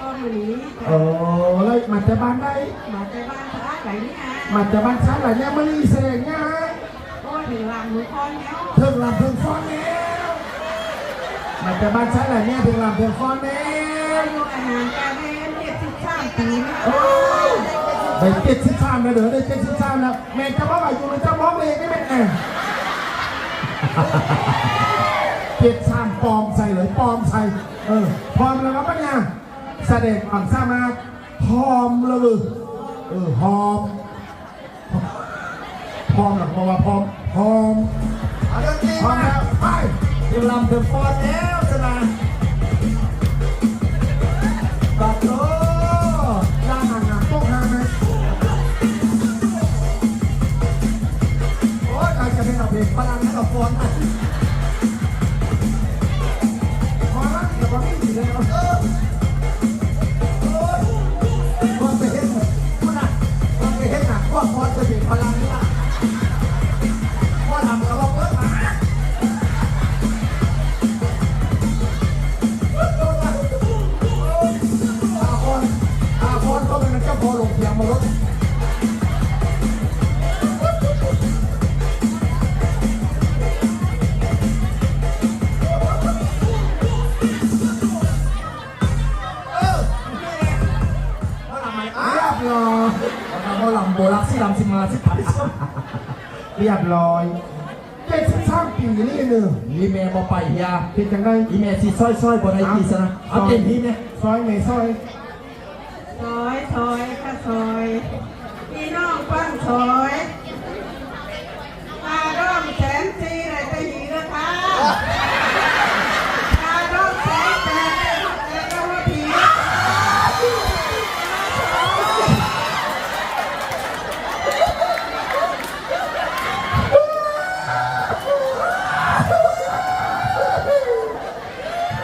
ก็มือนี้โอ้แล้วมาจากบ้านใดมาจากบ้านพระไหนนี่ฮะมาจากบ้านช้างไหนเนี่ยมันรีแสดงเนี่ยฮะโอ้ยถึงหลังมือคอนแล้วเพิ่งลำเพิ่งฟ้อนแล้วมาจากบ้านช้างไหนเนี่ยเพิ่งลำเพิ่งฟ้อนแล้วอายุอาหารการเรียนเจ็ดสิบสามปีนะโอ้ยได้เจ็ดสิบสามแล้วเด้อได้เจ็ดสิบสามแล้วแม่จะบอกว่าอยู่ในเจ้าร้องเพลงได้ไหมแม่เจ็ดสามปลอมใส่เลยปลอมใส่เออพร้อมแล้วครับปัญญา แสดงความสามารถพรอมเลยเออพรอมพร้อมหรอกเพราะว่าพร้อมพร้อมเอาดนตรีพร้อมาแล้วไปเดี๋ยวลำเดือดฟอนแล้วสนะบัดโตด้านหางานโต๊ะหางนะโอ้ยใครจะเป็นเอาเพลงพลังให้เราฟอนนะพอแล้วเดี๋ยวพอไม่ดีแล้วเออ พ่อหลงเพียงมารถเออนี่แหละว่าทำไมอ้าเรียวบร้อยเราก็ลำโบลักสิลำสิมาสิปัดเรียบร้อยเจ็ดสิบสามปีนี่หนึ่งอีเมลบอไปยาเป็นจังไงอีเมลสิซอยซอยบนไอทีซะนะเอาเต็มที่เนี่ยซอยไหนซอย ซอยซอยค่ะซอยพี่น้องฟังซอยตาด้อมแสนสีอะไรจะหีนะคะตาด้อมแสนแสนแต่ก็ว่าผี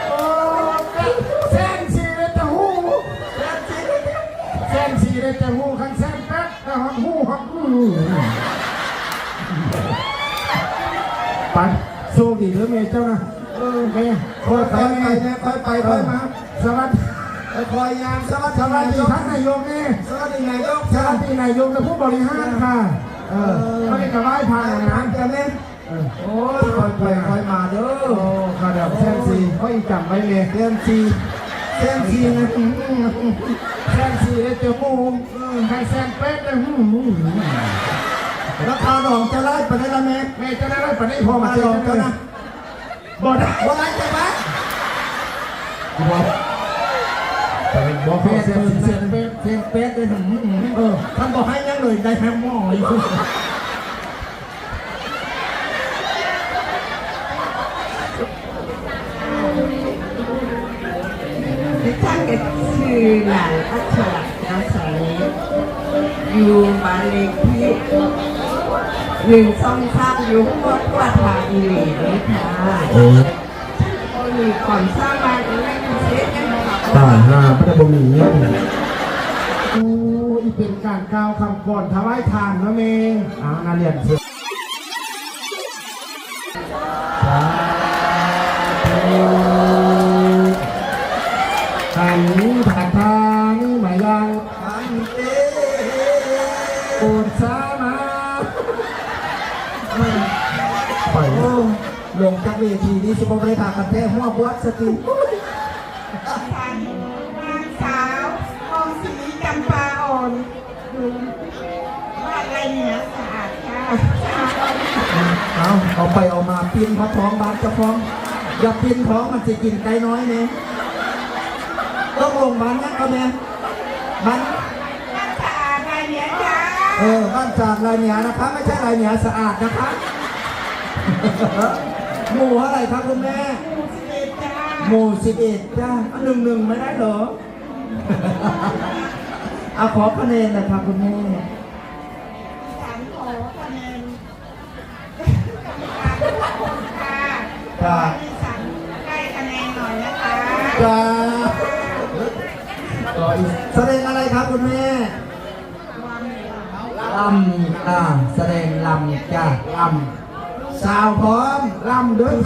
โอ้แซนสีเลยจะหู แซนสีเลยจะหูขันแซนแป๊ดแต่หักหูหักหูไปสู้ดีหรือเมย์เจ้านะเออเมย์คอยไปค่อยเมไปย์นะค่อยไปค่อยมาสวัสดีคอยยามสวัสสดีวัสนายดีกท่านนายกนี่สวัสดีนายกสวัสดีนายกและผู้บริหารค่ะเออไม่ได้กระไรผ่านนะทำกันเล่นเออโอ้ยค่อยไปค่อยมาเด้อโอ้ขาดแบบแซนซีเขาอีกจำไว้เลยเต็มที เต็มทีนะแซนซีได้เจอมูใครแซนเป็ดเลยราคาดองจะไล่ไปได้ละแม่แม่จะได้รับปณิพอมามาเจอองกันนนะบ่ได้ว่าไรจะไหมบอกบอกเป็เพื่อดเซเสียนงเป็ดเสียงเป็ดเลยเออท่านบอกให้ยังเลยได้แฮมหม้ออยู่ ดิฉันก็ชื่อหลานอัชรานาสาลีอยู่บ้านเลขที่หนึ่งสองสามยู่วัดวัดทาอีหลีเลยค่ะก็มีก่อนสร้างบ้านก็ไม่ได้เสร็จยังค่ะตายห่าพระบมีเนี่ยเป็นการกล่าวคำก่อนถวายทานนะเมย์อ่านาเรียนเสือ หันผ่านทางมายังอันเต้ปรดสามาไปลงจากเวทีนี้สุภาพบริการกันแท้หัวบวชสติท่านนางสาวทองศรีจำปาอ่อนอยู่บ้านไรเนี่ยสะอาดค่ะสะอาดเอาเอาไปเอามาปีนพระท้องบานจะฟ้องอย่าปีนท้องมันจะกินไก่น้อยเนี่ย ต้องลงบ้านนะก็แม่บ้านบ้านสะอาดไรเนี่ยจ้าเออบ้านสะอาดลายเหนียนะคะ ไม่ใช่ลายเหนียสะอาดนะคะหมู่อะไรครับคุณแม่หมู่สิบเอ็ดจ้าหมู่สิบเอ็ดจ้าหนึ่งหนึ่งไม่ได้เหรอเอาขอคะแนนหน่อยครับคุณแม่สามขอคะแนนกรรมการทุกคนค่ะจ้าดิฉันได้คะแนนหน่อยนะคะจ้า แสดงอะไรครับคุณแม่ลำอ่าแสดงลำจ้าลำสาวพร้อมลำด้วย